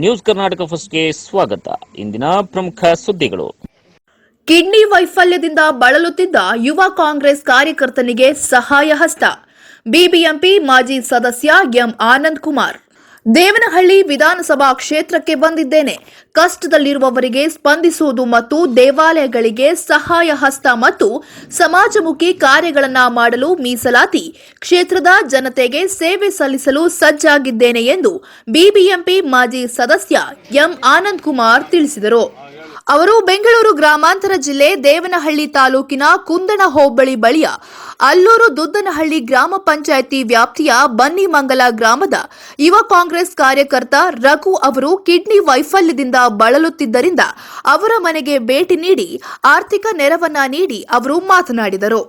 News Karnataka ಫಸ್ಟ್ಗೆ ಸ್ವಾಗತ. ಇಂದಿನ ಪ್ರಮುಖ ಸುದ್ದಿಗಳು. ಕಿಡ್ನಿ ವೈಫಲ್ಯದಿಂದ ಬಳಲುತ್ತಿದ್ದ ಯುವ ಕಾಂಗ್ರೆಸ್ ಕಾರ್ಯಕರ್ತನಿಗೆ ಸಹಾಯ ಹಸ್ತ. ಬಿಬಿಎಂಪಿ ಮಾಜಿ ಸದಸ್ಯ ಎಂ ಆನಂದ್ ಕುಮಾರ್. ದೇವನಹಳ್ಳಿ ವಿಧಾನಸಭಾ ಕ್ಷೇತ್ರಕ್ಕೆ ಬಂದಿದ್ದೇನೆ. ಕಷ್ಟದಲ್ಲಿರುವವರಿಗೆ ಸ್ಪಂದಿಸುವುದು ಮತ್ತು ದೇವಾಲಯಗಳಿಗೆ ಸಹಾಯ ಹಸ್ತ ಮತ್ತು ಸಮಾಜಮುಖಿ ಕಾರ್ಯಗಳನ್ನು ಮಾಡಲು ಮೀಸಲಾತಿ, ಕ್ಷೇತ್ರದ ಜನತೆಗೆ ಸೇವೆ ಸಲ್ಲಿಸಲು ಸಜ್ಜಾಗಿದ್ದೇನೆ ಎಂದು ಬಿಬಿಎಂಪಿ ಮಾಜಿ ಸದಸ್ಯ ಎಂ ಆನಂದ್ ಕುಮಾರ್ ತಿಳಿಸಿದರು. ಅವರು ಬೆಂಗಳೂರು ಗ್ರಾಮಾಂತರ ಜಿಲ್ಲೆ ದೇವನಹಳ್ಳಿ ತಾಲೂಕಿನ ಕುಂದಣ ಹೋಬಳಿ ಬಳಿಯ ಅಲ್ಲೂರು ದುದ್ದನಹಳ್ಳಿ ಗ್ರಾಮ ಪಂಚಾಯಿತಿ ವ್ಯಾಪ್ತಿಯ ಬನ್ನಿಮಂಗಲ ಗ್ರಾಮದ ಯುವ ಕಾಂಗ್ರೆಸ್ ಕಾರ್ಯಕರ್ತ ರಘು ಅವರು ಕಿಡ್ನಿ ವೈಫಲ್ಯದಿಂದ ಬಳಲುತ್ತಿದ್ದರಿಂದ ಅವರ ಮನೆಗೆ ಭೇಟಿ ನೀಡಿ ಆರ್ಥಿಕ ನೆರವನ್ನ ನೀಡಿ ಅವರು ಮಾತನಾಡಿದರು.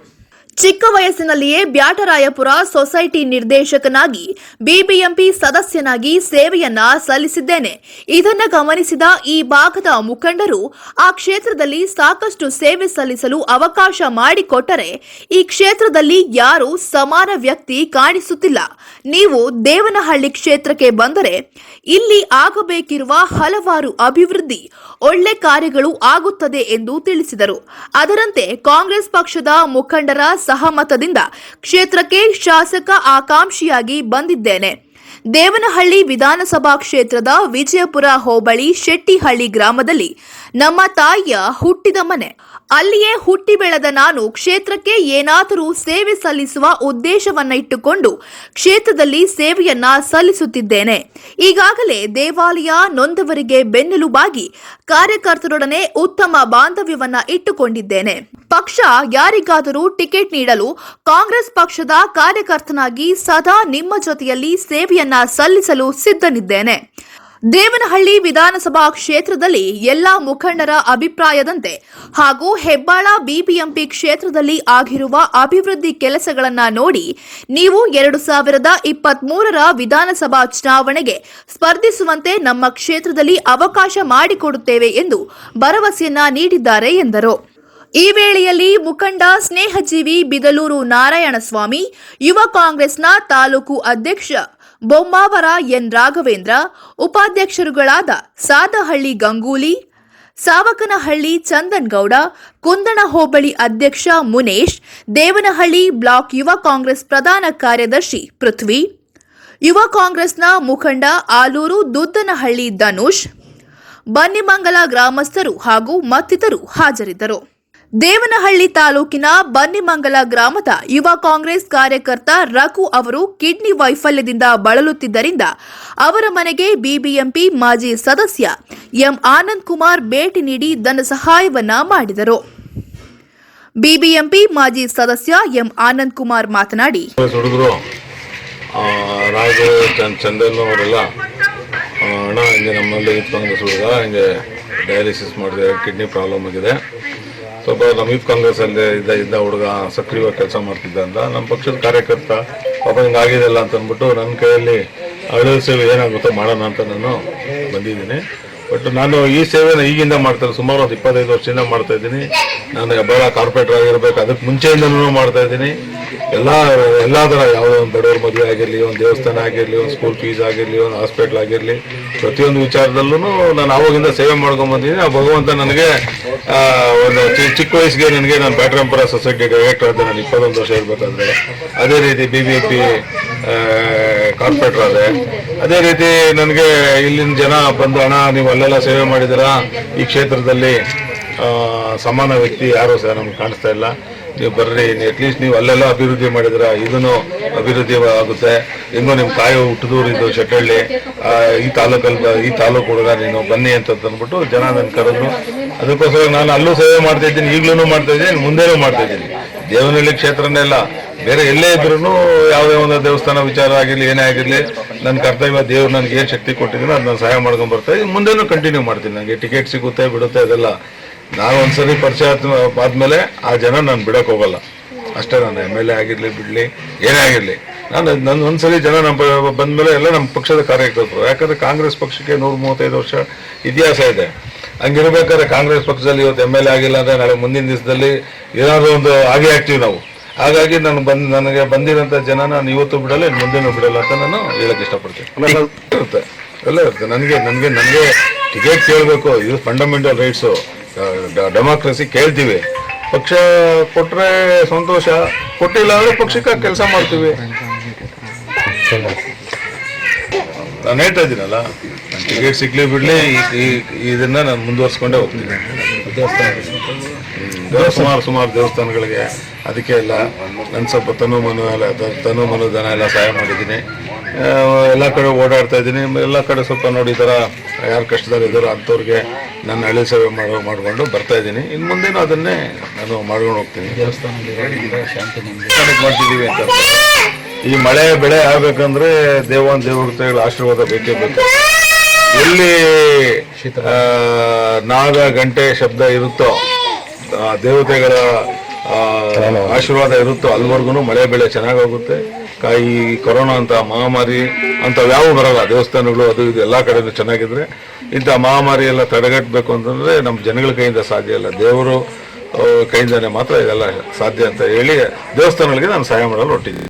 ಚಿಕ್ಕ ವಯಸ್ಸಿನಲ್ಲಿಯೇ ಬ್ಯಾಟರಾಯಪುರ ಸೊಸೈಟಿ ನಿರ್ದೇಶಕನಾಗಿ, ಬಿಬಿಎಂಪಿ ಸದಸ್ಯನಾಗಿ ಸೇವೆಯನ್ನ ಸಲ್ಲಿಸಿದ್ದೇನೆ. ಇದನ್ನು ಗಮನಿಸಿದ ಈ ಭಾಗದ ಮುಖಂಡರು, ಆ ಕ್ಷೇತ್ರದಲ್ಲಿ ಸಾಕಷ್ಟು ಸೇವೆ ಸಲ್ಲಿಸಲು ಅವಕಾಶ ಮಾಡಿಕೊಟ್ಟರೆ, ಈ ಕ್ಷೇತ್ರದಲ್ಲಿ ಯಾರು ಸಮಾನ ವ್ಯಕ್ತಿ ಕಾಣಿಸುತ್ತಿಲ್ಲ. ನೀವು ದೇವನಹಳ್ಳಿ ಕ್ಷೇತ್ರಕ್ಕೆ ಬಂದರೆ, ಇಲ್ಲಿ ಆಗಬೇಕಿರುವ ಹಲವಾರು ಅಭಿವೃದ್ಧಿ, ಒಳ್ಳೆ ಕಾರ್ಯಗಳು ಆಗುತ್ತದೆ ಎಂದು ತಿಳಿಸಿದರು. ಅದರಂತೆ ಕಾಂಗ್ರೆಸ್ ಪಕ್ಷದ ಮುಖಂಡರ ಸಹಮತದಿಂದ ಕ್ಷೇತ್ರಕ್ಕೆ ಶಾಸಕ ಆಕಾಂಕ್ಷಿಯಾಗಿ ಬಂದಿದ್ದೇನೆ. ದೇವನಹಳ್ಳಿ ವಿಧಾನಸಭಾ ಕ್ಷೇತ್ರದ ವಿಜಯಪುರ ಹೋಬಳಿ ಶೆಟ್ಟಿಹಳ್ಳಿ ಗ್ರಾಮದಲ್ಲಿ ನಮ್ಮ ತಾಯಿಯ ಹುಟ್ಟಿದ ಮನೆ. ಅಲ್ಲಿಯೇ ಹುಟ್ಟಿ ಬೆಳೆದ ನಾನು ಕ್ಷೇತ್ರಕ್ಕೆ ಏನಾದರೂ ಸೇವೆ ಸಲ್ಲಿಸುವ ಉದ್ದೇಶವನ್ನ ಇಟ್ಟುಕೊಂಡು ಕ್ಷೇತ್ರದಲ್ಲಿ ಸೇವೆಯನ್ನ ಸಲ್ಲಿಸುತ್ತಿದ್ದೇನೆ. ಈಗಾಗಲೇ ದೇವಾಲಯ ನೊಂದವರಿಗೆ ಬೆನ್ನೆಲುಬಾಗಿ ಕಾರ್ಯಕರ್ತರೊಡನೆ ಉತ್ತಮ ಬಾಂಧವ್ಯವನ್ನ ಇಟ್ಟುಕೊಂಡಿದ್ದೇನೆ. ಪಕ್ಷ ಯಾರಿಗಾದರೂ ಟಿಕೆಟ್ ನೀಡಲು ಕಾಂಗ್ರೆಸ್ ಪಕ್ಷದ ಕಾರ್ಯಕರ್ತನಾಗಿ ಸದಾ ನಿಮ್ಮ ಜೊತೆಯಲ್ಲಿ ಸೇವೆಯನ್ನ ಸಲ್ಲಿಸಲು ಸಿದ್ಧನಿದ್ದೇನೆ. ದೇವನಹಳ್ಳಿ ವಿಧಾನಸಭಾ ಕ್ಷೇತ್ರದಲ್ಲಿ ಎಲ್ಲಾ ಮುಖಂಡರ ಅಭಿಪ್ರಾಯದಂತೆ ಹಾಗೂ ಹೆಬ್ಬಾಳ ಬಿಬಿಎಂಪಿ ಕ್ಷೇತ್ರದಲ್ಲಿ ಆಗಿರುವ ಅಭಿವೃದ್ಧಿ ಕೆಲಸಗಳನ್ನು ನೋಡಿ ನೀವು ಎರಡು ಸಾವಿರದ ಇಪ್ಪತ್ತ್ ಮೂರರ ವಿಧಾನಸಭಾ ಚುನಾವಣೆಗೆ ಸ್ಪರ್ಧಿಸುವಂತೆ ನಮ್ಮ ಕ್ಷೇತ್ರದಲ್ಲಿ ಅವಕಾಶ ಮಾಡಿಕೊಡುತ್ತೇವೆ ಎಂದು ಭರವಸೆಯನ್ನ ನೀಡಿದ್ದಾರೆ ಎಂದರು. ಈ ವೇಳೆಯಲ್ಲಿ ಮುಖಂಡ ಸ್ನೇಹಜೀವಿ ಬಿದಲೂರು ನಾರಾಯಣಸ್ವಾಮಿ, ಯುವ ಕಾಂಗ್ರೆಸ್ನ ತಾಲೂಕು ಅಧ್ಯಕ್ಷ ಬೊಮ್ಮಾವರ ಎನ್ ರಾಘವೇಂದ್ರ, ಉಪಾಧ್ಯಕ್ಷರುಗಳಾದ ಸಾದಹಳ್ಳಿ ಗಂಗೂಲಿ, ಸಾವಕನಹಳ್ಳಿ ಚಂದನ್ ಗೌಡ ಕುಂದಣ ಹೋಬಳಿ ಅಧ್ಯಕ್ಷ ಮುನೇಶ್, ದೇವನಹಳ್ಳಿ ಬ್ಲಾಕ್ ಯುವ ಕಾಂಗ್ರೆಸ್ ಪ್ರಧಾನ ಕಾರ್ಯದರ್ಶಿ ಪೃಥ್ವಿ, ಯುವ ಕಾಂಗ್ರೆಸ್ನ ಮುಖಂಡ ಆಲೂರು ದುದ್ದನಹಳ್ಳಿ ಧನುಷ್, ಬನ್ನಿಮಂಗಲ ಗ್ರಾಮಸ್ಥರು ಹಾಗೂ ಮತ್ತಿತರು ಹಾಜರಿದ್ದರು. ದೇವನಹಳ್ಳಿ ತಾಲೂಕಿನ ಬನ್ನಿಮಂಗಲ ಗ್ರಾಮದ ಯುವ ಕಾಂಗ್ರೆಸ್ ಕಾರ್ಯಕರ್ತ ರಘು ಅವರು ಕಿಡ್ನಿ ವೈಫಲ್ಯದಿಂದ ಬಳಲುತ್ತಿದ್ದರಿಂದ ಅವರ ಮನೆಗೆ ಬಿಬಿಎಂಪಿ ಮಾಜಿ ಸದಸ್ಯ ಎಂ ಆನಂದ್ ಕುಮಾರ್ ಭೇಟಿ ನೀಡಿ ಧನ ಸಹಾಯವನ್ನ ಮಾಡಿದರು. ಬಿಬಿಎಂಪಿ ಮಾಜಿ ಸದಸ್ಯ ಎಂ ಆನಂದ್ ಕುಮಾರ್ ಮಾತನಾಡಿ. ಡಯಾಲಿಸಿಸ್ ಮಾಡಿದೆ, ಕಿಡ್ನಿ ಪ್ರಾಬ್ಲಮ್ ಆಗಿದೆ. ಸ್ವಲ್ಪ ಯೂತ್ ಕಾಂಗ್ರೆಸ್ಸಲ್ಲಿ ಇದ್ದ ಇದ್ದ ಹುಡುಗ ಸಕ್ರಿಯವಾಗಿ ಕೆಲಸ ಮಾಡ್ತಿದ್ದ ಅಂತ ನಮ್ಮ ಪಕ್ಷದ ಕಾರ್ಯಕರ್ತ ಪಾಪ ಹಿಂಗೆ ಆಗಿದೆಲ್ಲ ಅಂತ ಅಂದ್ಬಿಟ್ಟು ನನ್ನ ಕೈಯಲ್ಲಿ ಹಳ್ಳಿ ಸೇವೆ ಏನಾಗುತ್ತೋ ಮಾಡೋಣ ಅಂತ ನಾನು ಬಂದಿದ್ದೀನಿ. ಬಟ್ ನಾನು ಈ ಸೇವೆನ ಈಗಿಂದ ಮಾಡ್ತಾರೆ ಸುಮಾರು ಒಂದು ಇಪ್ಪತ್ತೈದು ವರ್ಷದಿಂದ ಮಾಡ್ತಾ ಇದ್ದೀನಿ. ನಾನು ಬಹಳ ಕಾರ್ಪೊರೇಟರ್ ಆಗಿರ್ಬೇಕು ಅದಕ್ಕೆ ಮುಂಚೆಯಿಂದನೂ ಮಾಡ್ತಾ ಇದ್ದೀನಿ. ಎಲ್ಲ ಎಲ್ಲ ಥರ ಯಾವುದೋ ಒಂದು ಬಡವ್ರ ಮದುವೆ ಆಗಿರಲಿ, ಒಂದು ದೇವಸ್ಥಾನ ಆಗಿರಲಿ, ಒಂದು ಸ್ಕೂಲ್ ಫೀಸ್ ಆಗಿರಲಿ, ಒಂದು ಹಾಸ್ಪಿಟ್ಲ್ ಆಗಿರಲಿ, ಪ್ರತಿಯೊಂದು ವಿಚಾರದಲ್ಲೂ ನಾನು ಆವಾಗಿಂದ ಸೇವೆ ಮಾಡ್ಕೊಂಡು ಬಂದಿದ್ದೀನಿ. ಆ ಭಗವಂತ ನನಗೆ ಒಂದು ಚಿಕ್ಕ ವಯಸ್ಸಿಗೆ ನನಗೆ ನಾನು ಬ್ಯಾಟ್ರಂಪುರ ಸೊಸೈಟಿ ಡೈರೆಕ್ಟರ್ ಆದ ನಾನು ಇಪ್ಪತ್ತೊಂದು ವರ್ಷ ಇರಬೇಕಾದ್ರೆ, ಅದೇ ರೀತಿ ಬಿ ಬಿ ಪಿ ಕಾರ್ಪೊರೇಟರ್ ಆದರೆ, ಅದೇ ರೀತಿ ನನಗೆ ಇಲ್ಲಿನ ಜನ ಬಂದು ಹಣ ನೀವು ಅಲ್ಲೆಲ್ಲ ಸೇವೆ ಮಾಡಿದ್ದೀರಾ? ಈ ಕ್ಷೇತ್ರದಲ್ಲಿ ಸಮಾನ ವ್ಯಕ್ತಿ ಯಾರು ಸಹ ನಮ್ಗೆ ಕಾಣಿಸ್ತಾ ಇಲ್ಲ. ನೀವು ಬರ್ರಿ ಅಟ್ಲೀಸ್ಟ್ ನೀವು ಅಲ್ಲೆಲ್ಲ ಅಭಿವೃದ್ಧಿ ಮಾಡಿದ್ರ ಇದನ್ನು ಅಭಿವೃದ್ಧಿ ಆಗುತ್ತೆ. ಇನ್ನು ನಿಮ್ಮ ತಾಯಿ ಹುಟ್ಟಿದೂರು ಇದು ಶೆಟ್ಟಳ್ಳಿ ಈ ತಾಲೂಕಲ್ಲಿ ಈ ತಾಲೂಕು ಹುಡುಗ ನೀನು ಬನ್ನಿ ಅಂತ ಅಂದ್ಬಿಟ್ಟು ಜನ ನನ್ನ ಕರೆದ್ರು. ಅದಕ್ಕೋಸ್ಕರ ನಾನು ಅಲ್ಲೂ ಸೇವೆ ಮಾಡ್ತಾ ಇದ್ದೀನಿ ಈಗಲೂ ಮಾಡ್ತಾ ಇದ್ದೀನಿ, ಮುಂದೆನೂ ಮಾಡ್ತಾ ಇದ್ದೀನಿ. ದೇವನಹಳ್ಳಿ ಕ್ಷೇತ್ರನೇ ಅಲ್ಲ, ಬೇರೆ ಎಲ್ಲೇ ಇದ್ರೂ ಯಾವುದೇ ಒಂದು ದೇವಸ್ಥಾನ ವಿಚಾರ ಆಗಿರಲಿ, ಏನೇ ಆಗಿರಲಿ, ನನ್ನ ಕರ್ತವ್ಯ ದೇವ್ರು ನನಗೆ ಏನು ಶಕ್ತಿ ಕೊಟ್ಟಿದ್ದೀನಿ ಅದನ್ನ ಸಹಾಯ ಮಾಡ್ಕೊಂಡು ಬರ್ತಾ ಇದ್ದೀನಿ. ಮುಂದೆನೂ ಕಂಟಿನ್ಯೂ ಮಾಡ್ತೀನಿ. ನನಗೆ ಟಿಕೆಟ್ ಸಿಗುತ್ತೆ, ಬಿಡುತ್ತೆ, ಅದೆಲ್ಲ. ನಾನು ಒಂದ್ಸರಿ ಪರಿಚಯ ಆದ- ಆದ್ಮೇಲೆ ಆ ಜನ ನಾನು ಬಿಡೋಕೆ ಹೋಗಲ್ಲ. ಅಷ್ಟೇ ನಾನು ಎಂ ಎಲ್ ಎ ಆಗಿರಲಿ ಬಿಡಲಿ ಏನೇ ಆಗಿರಲಿ. ನಾನು ನನ್ನ ಒಂದ್ಸರಿ ಜನ ನಮ್ಮ ಬಂದಮೇಲೆ ಎಲ್ಲ ನಮ್ಮ ಪಕ್ಷದ ಕಾರ್ಯಕರ್ತರು. ಯಾಕಂದ್ರೆ ಕಾಂಗ್ರೆಸ್ ಪಕ್ಷಕ್ಕೆ ನೂರ ಮೂವತ್ತೈದು ವರ್ಷ ಇತಿಹಾಸ ಇದೆ. ಹಂಗಿರ್ಬೇಕಾದ್ರೆ ಕಾಂಗ್ರೆಸ್ ಪಕ್ಷದಲ್ಲಿ ಇವತ್ತು ಎಂ ಎಲ್ ಎ ಆಗಿಲ್ಲ ಅಂದ್ರೆ ನಾಳೆ ಮುಂದಿನ ದಿವಸದಲ್ಲಿ ಏನಾದರೂ ಒಂದು ಆಗಿ ಆಗ್ತೀವಿ ನಾವು. ಹಾಗಾಗಿ ನಾನು ಬಂದ್ ನನಗೆ ಬಂದಿರೋಂಥ ಜನ ನಾನು ಇವತ್ತು ಬಿಡಲ್ಲ ಇನ್ನು ಮುಂದೆನೂ ಬಿಡಲ್ಲ ಅಂತ ನಾನು ಹೇಳಕ್ ಇಷ್ಟಪಡ್ತೀನಿ. ಇರುತ್ತೆ. ಎಲ್ಲ ಇರುತ್ತೆ. ನನಗೆ ನನಗೆ ನನಗೆ ಟಿಕೆಟ್ ಕೇಳಬೇಕು. ಇದು ಫಂಡಮೆಂಟಲ್ ರೈಟ್ಸು ಡೆಮಾಕ್ರಸಿ ಕೇಳ್ತೀವಿ. ಪಕ್ಷ ಕೊಟ್ಟರೆ ಸಂತೋಷ, ಕೊಟ್ಟಿಲ್ಲ ಅಂದರೆ ಪಕ್ಷಕ್ಕೆ ಕೆಲಸ ಮಾಡ್ತೀವಿ. ನಾನು ಹೇಳ್ತಾ ಇದ್ದೀನಲ್ಲ ಟಿಕೆಟ್ ಸಿಗ್ಲಿ ಬಿಡಲಿ ಇದನ್ನ ನಾನು ಮುಂದುವರ್ಸ್ಕೊಂಡೇ ಹೋಗ್ತೀನಿ. ಸುಮಾರು ಸುಮಾರು ದೇವಸ್ಥಾನಗಳಿಗೆ, ಅದಕ್ಕೆ ಎಲ್ಲ ನನ್ನ ಸ್ವಲ್ಪ ತನು ಮನು ಎಲ್ಲ ತನು ಮನು ಎಲ್ಲ ಸಹಾಯ ಮಾಡಿದ್ದೀನಿ. ಎಲ್ಲ ಕಡೆ ಓಡಾಡ್ತಾ ಇದ್ದೀನಿ. ಎಲ್ಲ ಕಡೆ ಸ್ವಲ್ಪ ನೋಡಿ ಈ ಥರ ಯಾರು ಕಷ್ಟದಲ್ಲಿ ಇದ್ದಾರೋ ಅಂಥವ್ರಿಗೆ ನನ್ನ ಹಳ್ಳಿ ಸೇವೆ ಮಾಡೋ ಮಾಡಿಕೊಂಡು ಬರ್ತಾ ಇದ್ದೀನಿ. ಇನ್ನು ಮುಂದೇನು ಅದನ್ನೇ ನಾನು ಮಾಡ್ಕೊಂಡು ಹೋಗ್ತೀನಿ. ಮಾಡ್ತಿದ್ದೀವಿ ಅಂತ ಈ ಮಳೆ ಬೆಳೆ ಆಗ್ಬೇಕಂದ್ರೆ ದೇವಾನ್ ದೇವತೆಗಳ ಆಶೀರ್ವಾದ ಬೇಕೇ ಬೇಕು. ಎಲ್ಲಿ ಶೀತ. ನಾದ ಗಂಟೆ ಶಬ್ದ ಇರುತ್ತೋ ದೇವತೆಗಳ ಆಶೀರ್ವಾದ ಇರುತ್ತೋ ಅಲ್ಲಿವರೆಗೂ ಮಳೆ ಬೆಳೆ ಚೆನ್ನಾಗೋಗುತ್ತೆ. ಈ ಕೊರೋನಾ ಅಂತ ಮಹಾಮಾರಿ ಅಂತ ಯಾವ ಬರಲ್ಲ ದೇವಸ್ಥಾನಗಳು ಅದು ಇದು ಎಲ್ಲ ಕಡೆ ಚೆನ್ನಾಗಿದ್ರೆ ಇಂಥ ಮಹಾಮಾರಿ ಎಲ್ಲ ತಡೆಗಟ್ಟಬೇಕು ಅಂತಂದ್ರೆ ನಮ್ಮ ಜನಗಳ ಕೈಯಿಂದ ಸಾಧ್ಯ ಇಲ್ಲ. ದೇವರು ಕೈಯಿಂದನೇ ಮಾತ್ರ ಇದೆಲ್ಲ ಸಾಧ್ಯ ಅಂತ ಹೇಳಿ ದೇವಸ್ಥಾನಗಳಿಗೆ ನಾನು ಸಹಾಯ ಮಾಡಲು ಹೊಟ್ಟಿದ್ದೀನಿ